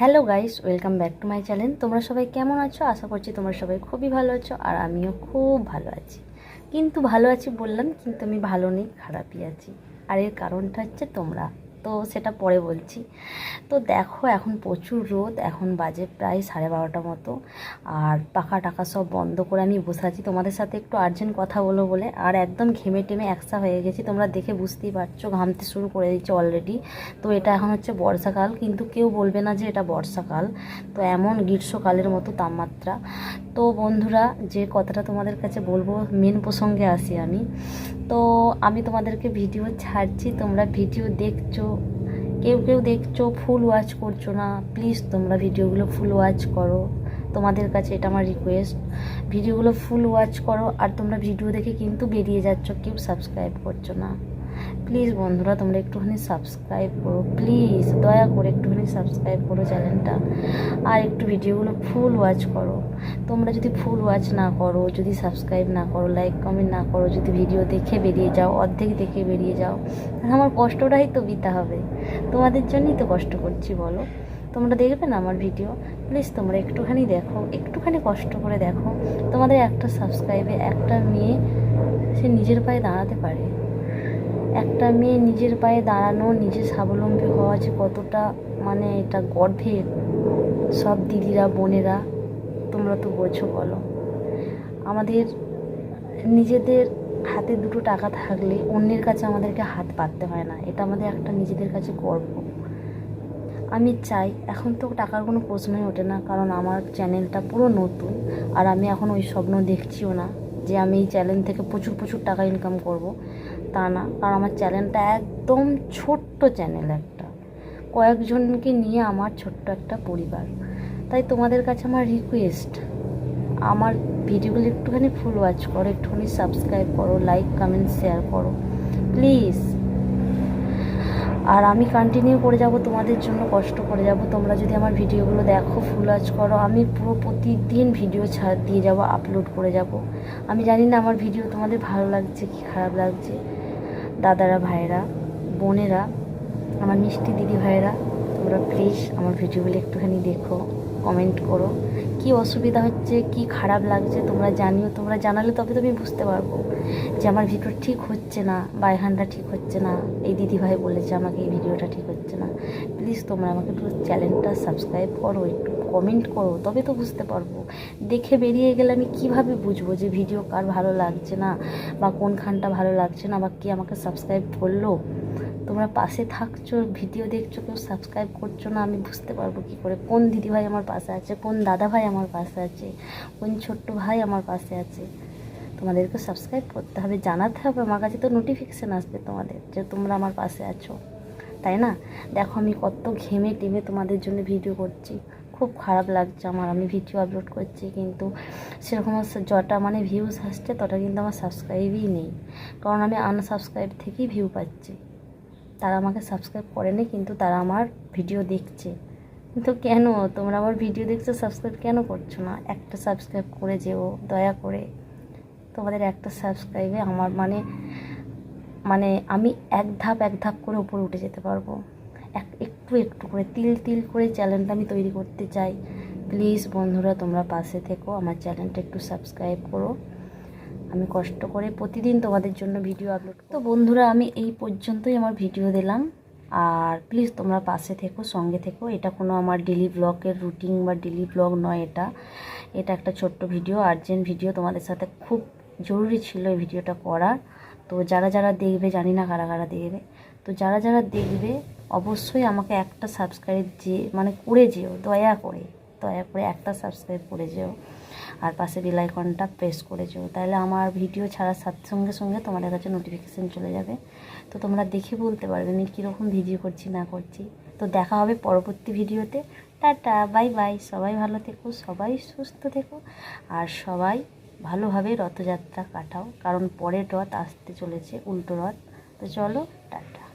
Hello guys, welcome back to my channel. তোমরা সবাই কেমন আছো? আশা করছি তোমরা সবাই খুবই ভালো আছো আর আমিও খুব ভালো আছি। কিন্তু ভালো আছি বললাম, কিন্তু আমি ভালো নেই, খারাপই আছি। আর এর কারণটা হচ্ছে তোমরা। তো সেটা পরে বলছি। তো দেখো, এখন প্রচুর রোদ, এখন বাজে প্রায় সাড়ে বারোটা মতো। আর পাখা টাকা সব বন্ধ করে আমি বসে আছি। তোমাদের সাথে একটু আর্জেন্ট কথা বলো বলে। আর একদম ঘেমে টেমে একসা হয়ে গেছি। তোমরা দেখে বুঝতেই পারছ, ঘামতে শুরু করে দিচ্ছে অলরেডি তো এটা এখন হচ্ছে বর্ষাকাল, কিন্তু কেউ বলবে না যে এটা বর্ষাকাল। তো এমন গ্রীষ্মকালের মতো তাপমাত্রা। তো বন্ধুরা, যে কথাটা তোমাদের কাছে বলব মেন প্রসঙ্গে আসি আমি। তো আমি তোমাদেরকে ভিডিও ছাড়ছি। তোমরা ভিডিও দেখছ কেউ কেউ দেখছ ফুল ওয়াচ করছ না প্লিজ তোমরা ভিডিওগুলো ফুল ওয়াচ করো। তোমাদের কাছে এটা আমার রিকোয়েস্ট ভিডিওগুলো ফুল ওয়াচ করো, আর তোমরা ভিডিও দেখে কিন্তু বেরিয়ে যাচ্ছ, কেউ সাবস্ক্রাইব করছ না। প্লিজ বন্ধুরা, তোমরা একটুখানি সাবস্ক্রাইব করো। প্লিজ, দয়া করে একটুখানি সাবস্ক্রাইব করো চ্যানেলটা আর একটু ভিডিওগুলো ফুল ওয়াচ করো। তোমরা যদি ফুল ওয়াচ না করো, যদি সাবস্ক্রাইব না করো লাইক কমেন্ট না করো, যদি ভিডিও দেখে বেরিয়ে যাও, অর্ধেক দেখে বেরিয়ে যাও, তাহলে আমার কষ্টটাই তো বিতা হবে। তোমাদের জন্যই তো কষ্ট করছি, বলো। তোমরা দেখবে না আমার ভিডিও প্লিজ তোমরা একটুখানি দেখো, একটুখানি কষ্ট করে দেখো। তোমাদের একটা সাবস্ক্রাইবে একটা মেয়ে, সে নিজের পায়ে দাঁড়াতে পারে। একটা মেয়ে নিজের পায়ে দাঁড়ানো, নিজে স্বাবলম্বী হওয়া যে কতটা মানে এটা গর্ভের সব দিদিরা, বোনেরা, তোমরা তো বোঝো, বলো। আমাদের নিজেদের হাতে দুটো টাকা থাকলে অন্যের কাছে আমাদেরকে হাত পাততে হয় না। এটা আমাদের একটা নিজেদের কাছে গর্ব। আমি চাই, এখন তো টাকার কোনো প্রশ্নই ওঠে না, কারণ আমার চ্যানেলটা পুরো নতুন, আর আমি এখন ওই স্বপ্ন দেখছিও না যে আমি এই চ্যানেল থেকে প্রচুর প্রচুর টাকা ইনকাম করব। তা না। কারণ আমার চ্যানেলটা একদম ছোট্ট চ্যানেল একটা। কয়েকজনকে নিয়ে আমার ছোট্ট একটা পরিবার। তাই তোমাদের কাছে আমার রিকোয়েস্ট আমার ভিডিওগুলো একটুখানি ফুল ওয়াচ করো, একটুখানি সাবস্ক্রাইব করো লাইক কমেন্ট শেয়ার করো। প্লিজ আর আমি কন্টিনিউ করে যাব তোমাদের জন্য, কষ্ট করে যাব। তোমরা যদি আমার ভিডিওগুলো দেখো ফুল ওয়াচ করো, আমি পুরো প্রতিদিন ভিডিও ছাড় দিয়ে যাব আপলোড করে যাব। আমি জানি না আমার ভিডিও তোমাদের ভালো লাগছে কি খারাপ লাগছে। দাদারা ভাইরা বোনেরা, আমার মিষ্টি দিদি ভাইরা তোমরা প্লিজ আমার ভিডিওগুলো একটুখানি দেখো কমেন্ট করো। কি অসুবিধা হচ্ছে, কি খারাপ লাগছে, তোমরা জানিও, তোমরা জানালে তবে তো আমি বুঝতে পারব যে আমার ভিডিও ঠিক হচ্ছে না, বা এখানটা ঠিক হচ্ছে না। এই দিদিভাই বলেছে আমাকে এই ভিডিওটা ঠিক হচ্ছে না। প্লিজ তোমরা আমাকে একটু চ্যানেলটা সাবস্ক্রাইব করো একটু। কমেন্ট করো, তবে তো বুঝতে পারব। দেখে বেরিয়ে গেলে আমি কীভাবে বুঝব যে ভিডিও কার ভালো লাগছে না বা কোনখানটা ভালো লাগছে না বা কে আমাকে সাবস্ক্রাইব করল? তোমরা পাশে থাকছো ভিডিও দেখছ, কেউ সাবস্ক্রাইব করছ না, আমি বুঝতে পারব কী করে। কোন দিদিভাই আমার পাশে আছে? কোন দাদা ভাই আমার পাশে আছে? কোন ছোট্ট ভাই আমার পাশে আছে? তোমাদেরকে সাবস্ক্রাইব করতে হবে, জানাতে হবে। আমার কাছে তো নোটিফিকেশান আসবে তোমাদের যে তোমরা আমার পাশে আছো। তাই না? দেখো আমি কত ঘেমে টেমে তোমাদের জন্য ভিডিও করছি। খুব খারাপ লাগছে আমার। আমি ভিডিও আপলোড করছি কিন্তু সেরকম যটা মানে ভিউজ আসছে তটা কিন্তু আমার সাবস্ক্রাইবই নেই। কারণ আমি আনসাবস্ক্রাইব থেকেই ভিউ পাচ্ছি। তারা আমাকে সাবস্ক্রাইব করেনি কিন্তু তারা আমার ভিডিও দেখছে। কিন্তু কেন? তোমরা আমার ভিডিও দেখছ সাবস্ক্রাইব কেন করছ না? একটা সাবস্ক্রাইব করে যেও, দয়া করে। তোমাদের একটা সাবস্ক্রাইবে আমার মানে মানে আমি এক ধাপ এক ধাপ করে উপরে উঠে যেতে পারব। এক, একটু একটু করে তিল তিল করে চ্যানেলটা আমি তৈরি করতে চাই। প্লিজ বন্ধুরা, তোমরা পাশে থেকো, আমার চ্যানেলটা একটু সাবস্ক্রাইব করো। আমি কষ্ট করে প্রতিদিন তোমাদের জন্য ভিডিও আপলোড তো বন্ধুরা, আমি এই পর্যন্তই আমার ভিডিও দিলাম। আর প্লিজ তোমরা পাশে থেকো, সঙ্গে থেকো। এটা কোনো আমার ডেলি ব্লগের রুটিন বা ডেলি ব্লগ নয় এটা। এটা একটা ছোট্ট ভিডিও আর্জেন্ট ভিডিও তোমাদের সাথে খুব জরুরি ছিল এই ভিডিওটা করার। তো যারা যারা দেখবে, জানি না কারা কারা দেখবে। তো যারা যারা দেখবে অবশ্যই আমাকে একটা সাবস্ক্রাইব যে মানে করে যেও, দয়া করে দয়া করে একটা সাবস্ক্রাইব করে যেও। আর পাশে বেল আইকনটা প্রেস করে যেও। তাহলে আমার ভিডিও ছাড়ার সাথে সঙ্গে সঙ্গে তোমাদের কাছে নোটিফিকেশান চলে যাবে। তো তোমরা দেখে বলতে পারবে আমি কীরকম ভিডিও করছি, না করছি। তো দেখা হবে পরবর্তী ভিডিওতে টাটা বাই বাই সবাই ভালো থেকো, সবাই সুস্থ থেকো। আর সবাই ভালোভাবে রথযাত্রা কাটাও। কারণ পরের রথ আসতে চলেছে, উল্টো রথ। তো চলো, টাটা।